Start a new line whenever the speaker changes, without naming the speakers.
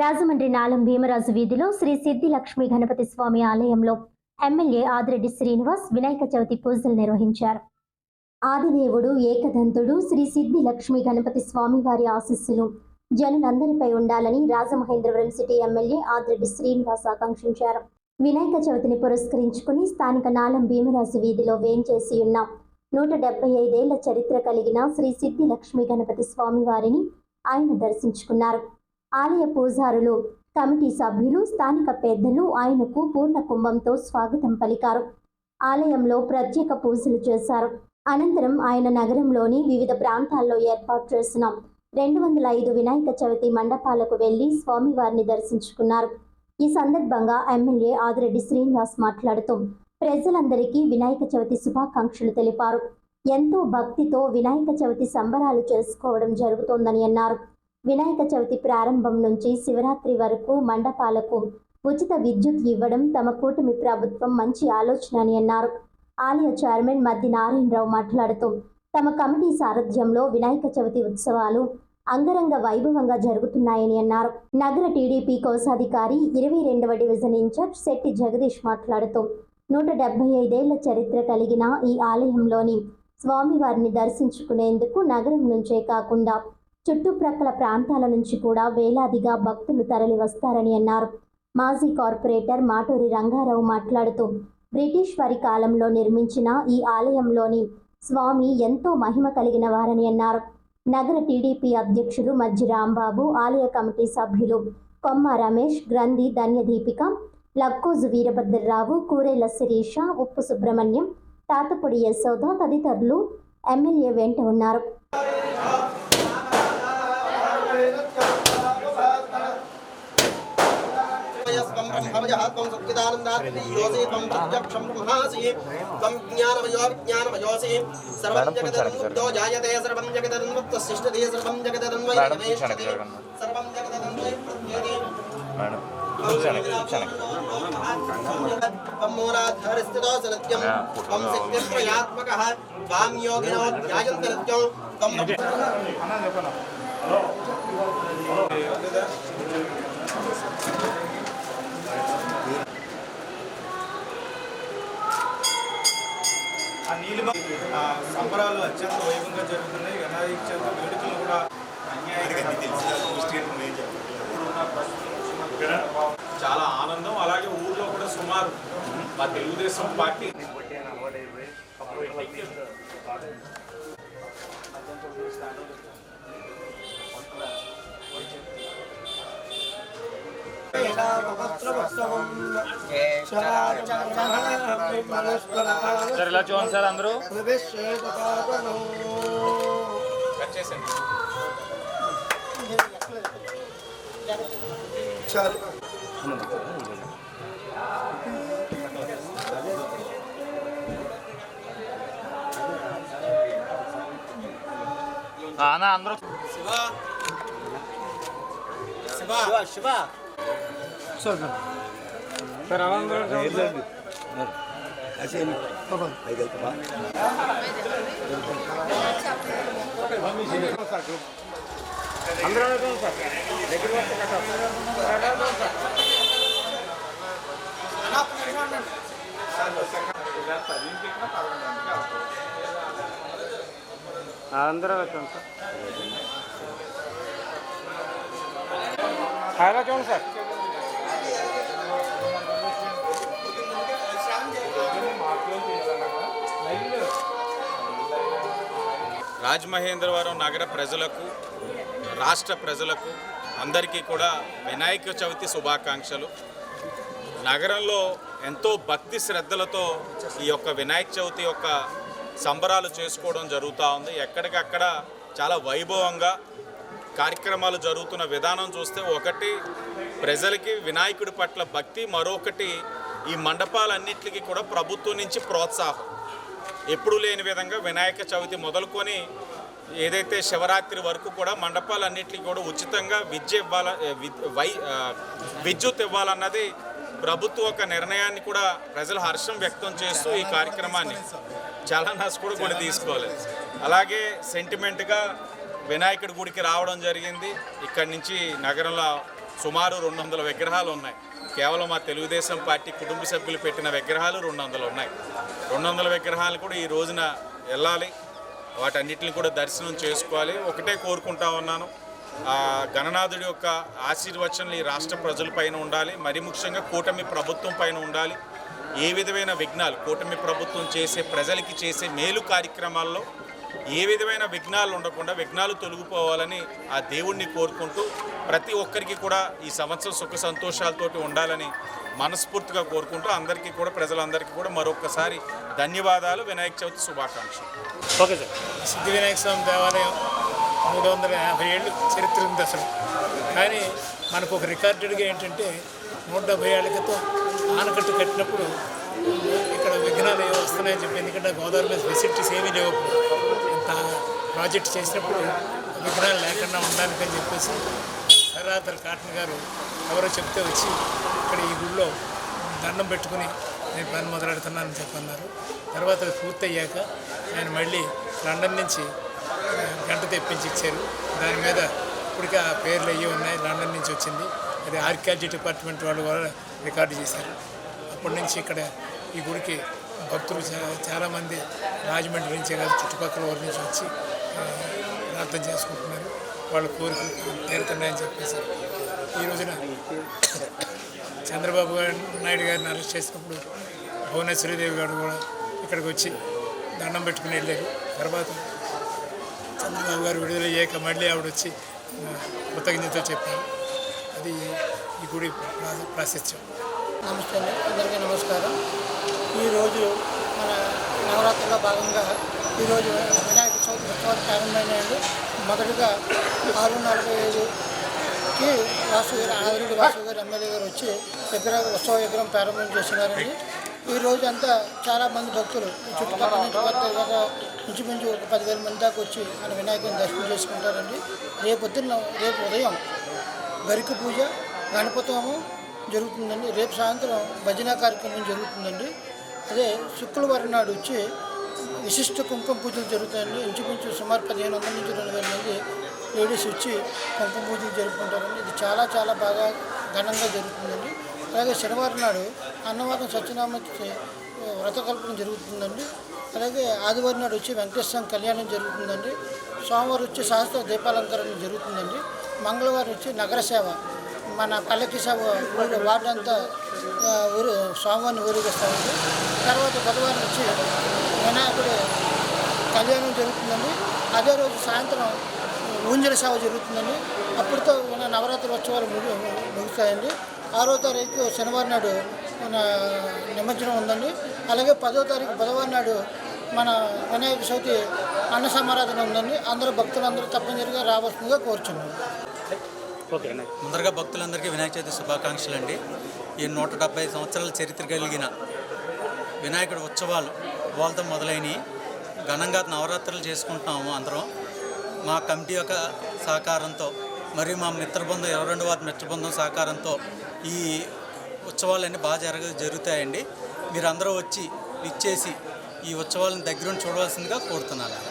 రాజమండ్రి నాలం భీమరాజు వీధిలో శ్రీ సిద్ధి లక్ష్మీ గణపతి స్వామి ఆలయంలో ఎమ్మెల్యే ఆదిరెడ్డి శ్రీనివాస్ వినాయక చవితి పూజలు నిర్వహించారు. ఆదిదేవుడు ఏకదంతుడు శ్రీ సిద్ధి లక్ష్మీ గణపతి స్వామి వారి ఆశీస్సులు జనులందరిపై ఉండాలని రాజమహేంద్రవరం సిటీ ఎమ్మెల్యే ఆదిరెడ్డి శ్రీనివాస్ ఆకాంక్షించారు. వినాయక చవితిని పురస్కరించుకుని స్థానిక నాలం భీమరాజు వీధిలో వేంచేసి ఉన్న నూట డెబ్బై ఐదేళ్ళ చరిత్ర కలిగిన శ్రీ సిద్ధి లక్ష్మీ గణపతి స్వామి వారిని ఆయన దర్శించుకున్నారు. ఆలయ పూజారులు కమిటీ సభ్యులు స్థానిక పెద్దలు ఆయనకు పూర్ణ కుంభంతో స్వాగతం పలికారు. ఆలయంలో ప్రత్యేక పూజలు చేశారు. అనంతరం ఆయన నగరంలోని వివిధ ప్రాంతాల్లో ఏర్పాటు చేసిన. రెండు వందల ఐదు వినాయక చవితి మండపాలకు వెళ్ళి స్వామివారిని దర్శించుకున్నారు. ఈ సందర్భంగా ఎమ్మెల్యే ఆదిరెడ్డి శ్రీనివాస్ మాట్లాడుతూ ప్రజలందరికీ వినాయక చవితి శుభాకాంక్షలు తెలిపారు. ఎంతో భక్తితో వినాయక చవితి సంబరాలు చేసుకోవడం జరుగుతోందని అన్నారు. వినాయక చవితి ప్రారంభం నుంచి శివరాత్రి వరకు మండపాలకు ఉచిత విద్యుత్ ఇవ్వడం తమ కూటమి ప్రభుత్వం మంచి ఆలోచన అని అన్నారు. ఆలయ చైర్మన్ మద్ది నారాయణరావు మాట్లాడుతూ తమ కమిటీ సారథ్యంలో వినాయక చవితి ఉత్సవాలు అంగరంగ వైభవంగా జరుగుతున్నాయని అన్నారు. నగర టీడీపీ కోశాధికారి ఇరవై రెండవ డివిజన్ ఇన్ఛార్జ్ శెట్టి జగదీష్ మాట్లాడుతూ నూట డెబ్బై ఐదేళ్ళ చరిత్ర కలిగిన ఈ ఆలయంలోని స్వామివారిని దర్శించుకునేందుకు నగరం నుంచే కాకుండా చుట్టుప్రక్కల ప్రాంతాల నుంచి కూడా వేలాదిగా భక్తులు తరలి వస్తారని అన్నారు. మాజీ కార్పొరేటర్ మాటూరి రంగారావు మాట్లాడుతూ బ్రిటిష్ వారి కాలంలో నిర్మించిన ఈ ఆలయంలోని స్వామి ఎంతో మహిమ కలిగిన వారని అన్నారు. నగర టీడీపీ అధ్యక్షులు మజ్జి రాంబాబు ఆలయ కమిటీ సభ్యులు కొమ్మ రమేష్ గ్రంథి ధన్యదీపిక లక్కోజు వీరభద్రరావు కూరేల శిరీష ఉప్పు సుబ్రహ్మణ్యం తాతపొడి యశోద తదితరులు ఎమ్మెల్యే వెంట ఉన్నారు.
त्वं ब्रह्मवयः त्वं सच्चिदानन्दात्मयोऽसि त्वं प्रत्यक्षं ब्रह्मासि त्वं ज्ञानमयो विज्ञानमयोऽसि सर्वं जगदन्मुक्तो जायते
सर्वं जगदन्मुक्तो सिष्ठते
सर्वं जगदन्वै नवेष्ठते
सर्वं जगदन्वै प्रज्ञेति
मूलाधारस्थितो स नित्यं
त्वं
शक्तित्रयात्मकः त्वां योगिनो ध्यायन्ति नित्यं त्वं Hello.
ఆ నీళ్ళు ఆ సంబరాలు అత్యంత వైభవంగా జరుగుతున్నాయి. వినాయక చవితి వేడుకలు కూడా చాలా ఆనందం. అలాగే ఊర్లో కూడా సుమారు మా తెలుగుదేశం పార్టీ
సార్ ఇలా చూడండి సార్ అందరూ.
కట్ చేసండి
ఆ, అన్న అందరూ
అందరూ వచ్చాం సార్ హైలా చూడండి సార్.
రాజమహేంద్రవరం నగర ప్రజలకు రాష్ట్ర ప్రజలకు అందరికీ కూడా వినాయక చవితి శుభాకాంక్షలు. నగరంలో ఎంతో భక్తి శ్రద్ధలతో ఈ యొక్క వినాయక చవితి యొక్క సంబరాలు చేసుకోవడం జరుగుతూ ఉంది. ఎక్కడికక్కడ చాలా వైభవంగా కార్యక్రమాలు జరుగుతున్న విధానం చూస్తే ఒకటి ప్రజలకి వినాయకుడి పట్ల భక్తి మరొకటి ఈ మండపాలన్నింటికి కూడా ప్రభుత్వం నుంచి ప్రోత్సాహం. ఎప్పుడూ లేని విధంగా వినాయక చవితి మొదలుకొని ఏదైతే శివరాత్రి వరకు కూడా మండపాలన్నింటికి కూడా ఉచితంగా విద్య ఇవ్వాల వై విద్యుత్ ఇవ్వాలన్నది ప్రభుత్వం ఒక నిర్ణయాన్ని కూడా ప్రజలు హర్షం వ్యక్తం చేస్తూ ఈ కార్యక్రమాన్ని చాలా నష్టం కూడా కొన్ని తీసుకోవాలి. అలాగే సెంటిమెంట్గా వినాయకుడి గుడికి రావడం జరిగింది. ఇక్కడి నుంచి నగరంలో సుమారు రెండు వందల విగ్రహాలు ఉన్నాయి. కేవలం మా తెలుగుదేశం పార్టీ కుటుంబ సభ్యులు పెట్టిన విగ్రహాలు రెండు వందలు ఉన్నాయి. రెండు వందల విగ్రహాలు కూడా ఈ రోజున వెళ్ళాలి. వాటన్నిటిని కూడా దర్శనం చేసుకోవాలి. ఒకటే కోరుకుంటా ఉన్నాను. ఆ గణనాథుడి యొక్క ఆశీర్వచనలు ఈ రాష్ట్ర ప్రజలపైన ఉండాలి. మరి ముఖ్యంగా కూటమి ప్రభుత్వం పైన ఉండాలి. ఏ విధమైన విఘ్నాలు కూటమి ప్రభుత్వం చేసే ప్రజలకి చేసే మేలు కార్యక్రమాల్లో ఏ విధమైన విఘ్నాలు ఉండకుండా విఘ్నాలు తొలగిపోవాలని ఆ దేవుణ్ణి కోరుకుంటూ ప్రతి ఒక్కరికి కూడా ఈ సంవత్సరం సుఖ సంతోషాలతోటి ఉండాలని మనస్ఫూర్తిగా కోరుకుంటూ అందరికీ కూడా ప్రజలందరికీ కూడా మరొకసారి ధన్యవాదాలు. వినాయక చవితి శుభాకాంక్షలు.
Okay sir.
సిద్ధి వినాయక స్వామి దేవాలయం మూడు వందల యాభై ఏళ్ళు చరిత్ర ఉంది అసలు. కానీ మనకు ఒక రికార్డెడ్గా ఏంటంటే నూట డెబ్బై ఏళ్ళ క్రితం ఆనకట్టు కట్టినప్పుడు ఇక్కడ విఘ్నాలు ఏవో వస్తున్నాయని చెప్పి ఎందుకంటే గోదావరి మీద ఫెసిలిటీస్ ఏమీ లేవు ప్రాజెక్ట్ చేసినప్పుడు విగ్రహాలు లేకుండా ఉండడానికని అని చెప్పేసి తర్వాత కాటన్ గారు ఎవరో చెప్తే వచ్చి ఇక్కడ ఈ గుడిలో దండం పెట్టుకుని నేను పని మొదలెడుతున్నానని చెప్పన్నారు. తర్వాత అది పూర్తయ్యాక ఆయన మళ్ళీ లండన్ నుంచి గంట తెప్పించి ఇచ్చారు. దాని మీద ఇప్పటికే ఆ పేర్లు అయ్యి ఉన్నాయి. లండన్ నుంచి వచ్చింది. అది ఆర్కియాలజీ డిపార్ట్మెంట్ వాళ్ళు కూడా రికార్డు చేశారు. అప్పటి నుంచి ఇక్కడ ఈ గుడికి భక్తులు చా- చాలామంది రాజమండ్రి నుంచే కాదు చుట్టుపక్కల వారి నుంచి వచ్చి ప్రార్థన చేసుకుంటున్నారు. వాళ్ళ కోరికలు తీరుతున్నాయని చెప్పేసి. ఈ రోజున చంద్రబాబు నాయుడు గారిని అరెస్ట్ చేసినప్పుడు భువనేశ్వరీదేవి గారు కూడా ఇక్కడికి వచ్చి దండం పెట్టుకుని వెళ్ళారు. తర్వాత చంద్రబాబు గారు విడుదలయ్యాక మళ్ళీ ఆవిడ వచ్చి ఆ, కృతజ్ఞతలు చెప్పారు. అది ఈ గుడి ప్రా- ప్రాశస్త్యం.
నమస్తే అందరికీ నమస్కారం. ఈరోజు మన నవరాత్రిలో భాగంగా ఈరోజు వినాయక చవితి ఉత్సవాలు ప్రారంభమైనాయండి. మొదటగా ఆరు నలభై ఐదుకి వాసు గారు ఆదిరెడ్డి వాసు గారు ఎమ్మెల్యే గారు వచ్చి విగ్రహ ఉత్సవ విగ్రహం ప్రారంభం చేసినారండి ఈ రోజు అంతా చాలామంది భక్తులు చుట్టుపక్కల నుంచి కొత్త ఇంచుమించు ఒక పదివేల మంది దాకా వచ్చి మన వినాయకుని దర్శనం చేసుకుంటారండి. రేపు పొద్దున్న రేపు ఉదయం గరిక పూజ గణపతి హోమం జరుగుతుందండి. రేపు సాయంత్రం భజన కార్యక్రమం జరుగుతుందండి. అదే శుక్రవారం నాడు వచ్చి విశిష్ట కుంకుమ పూజలు జరుగుతాయండి. ఇంచుమించు సుమారు పదిహేను వందల నుంచి రెండు వేల మంది లేడీస్ వచ్చి కుంకుమ పూజలు జరుపుకుంటారండి. ఇది చాలా చాలా బాగా ఘనంగా జరుగుతుందండి. అలాగే శనివారం నాడు అన్నవరం సత్యనామూర్తి వ్రతకల్పన జరుగుతుందండి. అలాగే ఆదివారం నాడు వచ్చి వెంకటేశ్వరం కళ్యాణం జరుగుతుందండి. సోమవారం వచ్చి సహస్ర దీపాలంకరణ జరుగుతుందండి. మంగళవారం వచ్చి నగర సేవ. మన పల్లకి సేవ వార్డంతా ఊరు స్వామివారిని ఊరేగిస్తామండి తర్వాత బుధవారం వచ్చి వినాయకుడు కళ్యాణం జరుగుతుందండి అదే రోజు సాయంత్రం ఊంజల సేవ జరుగుతుందండి అప్పటితో మన నవరాత్రి ఉత్సవాలు ముగి ముగుస్తాయండి. ఆరో తారీఖు శనివారం నాడు మన నిమజ్జనం ఉందండి. అలాగే పదో తారీఖు బుధవారం నాడు మన వినాయక చవితి అన్న సమారాధన ఉందండి. అందరూ భక్తులందరూ తప్పనిసరిగా రావాల్సిందిగా కోరుచున్నాం.
ఓకే
ముందరగా భక్తులందరికీ వినాయక చవితి శుభాకాంక్షలు అండి ఈ నూట డెబ్బై సంవత్సరాల చరిత్ర కలిగిన వినాయకుడి ఉత్సవాలు వాళ్ళతో మొదలైనవి. ఘనంగా నవరాత్రులు చేసుకుంటున్నాము అందరం. మా కమిటీ యొక్క సహకారంతో మరియు మా మిత్రబృందం ఇరవై రెండు వారి మిత్రబృందం సహకారంతో ఈ ఉత్సవాలన్నీ బాగా జరగ జరుగుతాయండి. మీరందరూ వచ్చి ఇచ్చేసి ఈ ఉత్సవాలను దగ్గరుండి చూడవలసిందిగా కోరుతున్నాను.